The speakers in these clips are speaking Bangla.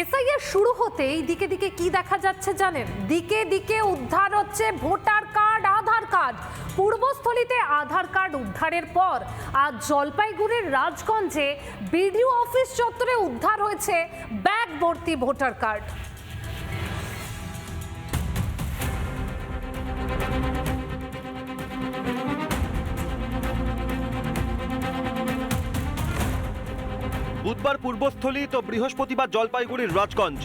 এসআইআর শুরু হতেই দিকে দিকে কি দেখা যাচ্ছে জানেন? দিকে দিকে উদ্ধার হচ্ছে ভোটার কার্ড, আধার কার্ড। পূর্বস্থলীতে আধার কার্ড উদ্ধারের পর আজ জলপাইগুড়ির রাজগঞ্জে বিডিও অফিস চত্বরে উদ্ধার হয়েছে ব্যাগ ভর্তি ভোটার কার্ড। বুধবার পূর্বস্থলী তো বৃহস্পতিবার জলপাইগুড়ির রাজগঞ্জ।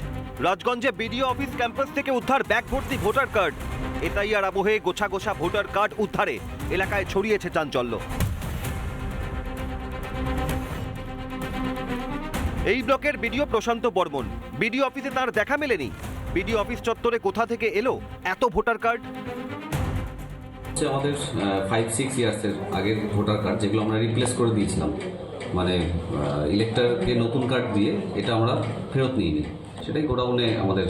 রাজগঞ্জে বিডিও অফিস ক্যাম্পাস থেকে উদ্ধার ব্যাগ ভর্তি ভোটার কার্ড। এসআইআর আবহে গোছা গোছা ভোটার কার্ড উদ্ধারে। এলাকায় ছড়িয়েছে চাঞ্চল্য। এই ব্লকের বিডিও প্রশান্ত বর্মন। বিডিও অফিসে তার দেখা মেলেনি। বিডিও অফিস চত্বরে কোথা থেকে এলো এত ভোটার কার্ড? আমাদের ফাইভ সিক্স ইয়ার্সের আগের ভোটার কার্ড যেগুলো আমরা রিপ্লেস করে দিয়েছিলাম। মানে ইলেকটারকে নতুন কার্ড দিয়ে এটা আমরা ফেরত নিইনি সেটাই গোডাউনে আমাদের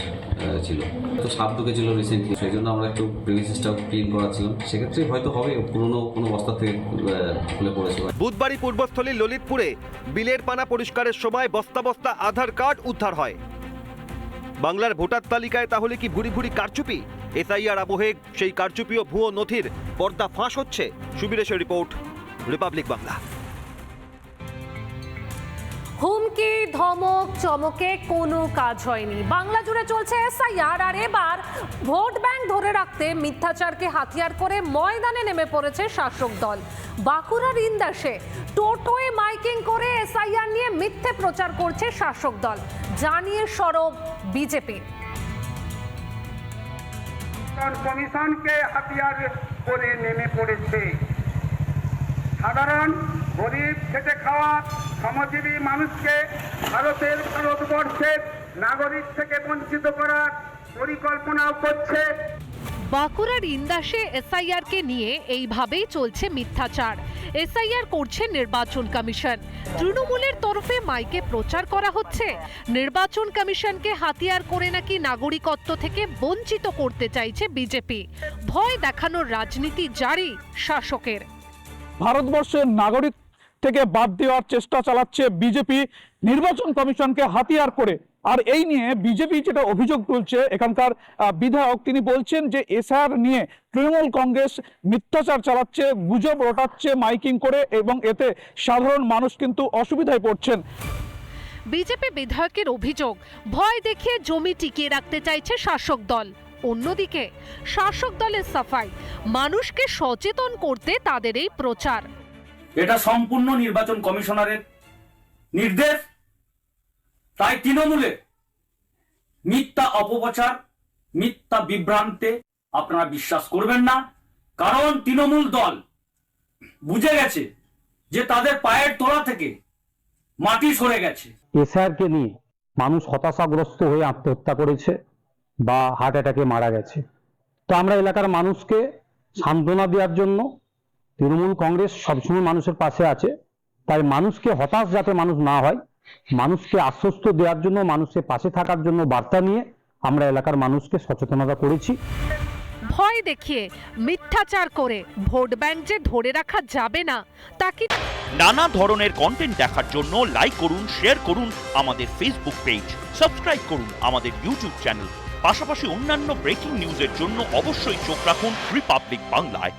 ছিল। তো সাপ ঢুকেছিল রিসেন্টলি সেই জন্য আমরা একটু প্রিভিসিসটাও ক্লিন করাচ্ছিলাম। সেক্ষেত্রে হয়তো হবে, পুরনো কোনো বস্তা থেকে খুলে পড়েছে। বুধবারই পূর্বস্থলী ললিতপুরে বিলের পানা পরিষ্কারের সময় বস্তা বস্তা আধার কার্ড উদ্ধার হয়। বাংলার ভোটার তালিকায় তাহলে কি ভুরি ভুরি কারচুপি? এসআইআর আবহে সেই কারচুপি ও ভুয়ো নথির পর্দা ফাঁস হচ্ছে। সুবিরেশের রিপোর্ট, রিপাবলিক বাংলা। হুমকি ধমক, চমকে? কোনো কাজ হয়নি। বাংলা জুড়ে চলছে এসআইআর, আর এবার ভোট ব্যাংক ধরে রাখতে মিথ্যাচারকে হাতিয়ার করে ময়দানে নেমে পড়েছে শাসক দল। বাঁকুড়ার ইন্দাসে টোটোয় মাইকিং করে এসআইআর নিয়ে মিথ্যে প্রচার করছে শাসক দল। জানিয়ে সরব বিজেপি। কমিশনকে হাতিয়ার করে নেমে পড়েছে। সাধারণ গরিব খেটে খাওয়া শ্রমজীবী মানুষকে ভারতের ভারতবর্ষের নাগরিক থেকে বঞ্চিত করার পরিকল্পনাও করছে। বাঁকুড়ার ইন্দাসে এসআইআর কে নিয়ে এইভাবেই চলছে মিথ্যাচার। এসআইআর করছে নির্বাচন কমিশন। তৃণমূলের তরফে মাইকে প্রচার করা হচ্ছে। নির্বাচন কমিশনকে হাতিয়ার করে নাকি নাগরিকত্ব থেকে বঞ্চিত করতে চাইছে বিজেপি। ভয় দেখানোর রাজনীতি জারি শাসকের। ভারতবর্ষের নাগরিক থেকে বাদ দেওয়ার চেষ্টা চালাচ্ছে বিজেপি। নির্বাচন কমিশনকে হাতিয়ার করে। আর এই নিয়ে বিজেপি যেটা অভিযোগ তুলছে এখানকার বিধায়ক, তিনি বলছেন যে এসআর নিয়ে তৃণমূল কংগ্রেস মিথ্যাচার চালাচ্ছে, গুজব রটাচ্ছে, মাইকিং করে এবং এতে সাধারণ মানুষ কিন্তু অসুবিধায় পড়ছেন। বিজেপি বিধায়কের অভিযোগ, ভয় দেখিয়ে জমি টিকিয়ে রাখতে চাইছে শাসক দল। অন্যদিকে, শাসক দলের সাফাই, মানুষকে সচেতন করতে তাদের এই প্রচার। এটা সম্পূর্ণ নির্বাচন কমিশনারের নির্দেশ। তাই তৃণমূলে মিথ্যা অপপ্রচার, মিথ্যা বিভ্রান্তে আপনারা বিশ্বাস করবেন না, কারণ তৃণমূল দল বুঝে গেছে যে তাদের পায়ের তোলা থেকে মাটি সরে গেছে। এসআরকে নিয়ে মানুষ হতাশাগ্রস্ত হয়ে আত্মহত্যা করেছে বা হার্ট অ্যাটাকে মারা গেছে। তো আমরা এলাকার মানুষকে সান্ত্বনা দেওয়ার জন্য তৃণমূল কংগ্রেস সবসময় মানুষের পাশে আছে। তাই মানুষকে হতাশ যাতে মানুষ না হয় মানুষকে আশ্বস্ত দেওয়ার জন্য মানুষের পাশে থাকার জন্য বার্তা নিয়ে আমরা এলাকার মানুষকে সচেতনতা করেছি। ভয় দেখিয়ে মিথ্যাচার করে ভোট ব্যাংক যে ধরে রাখা যাবে না তা কি নানা ধরনের কন্টেন্ট দেখার জন্য লাইক করুন শেয়ার করুন আমাদের ফেসবুক পেজ সাবস্ক্রাইব করুন আমাদের ইউটিউব চ্যানেল পাশাপাশি অন্যান্য ব্রেকিং নিউজের জন্য অবশ্যই চোখ রাখুন রিপাবলিক বাংলায়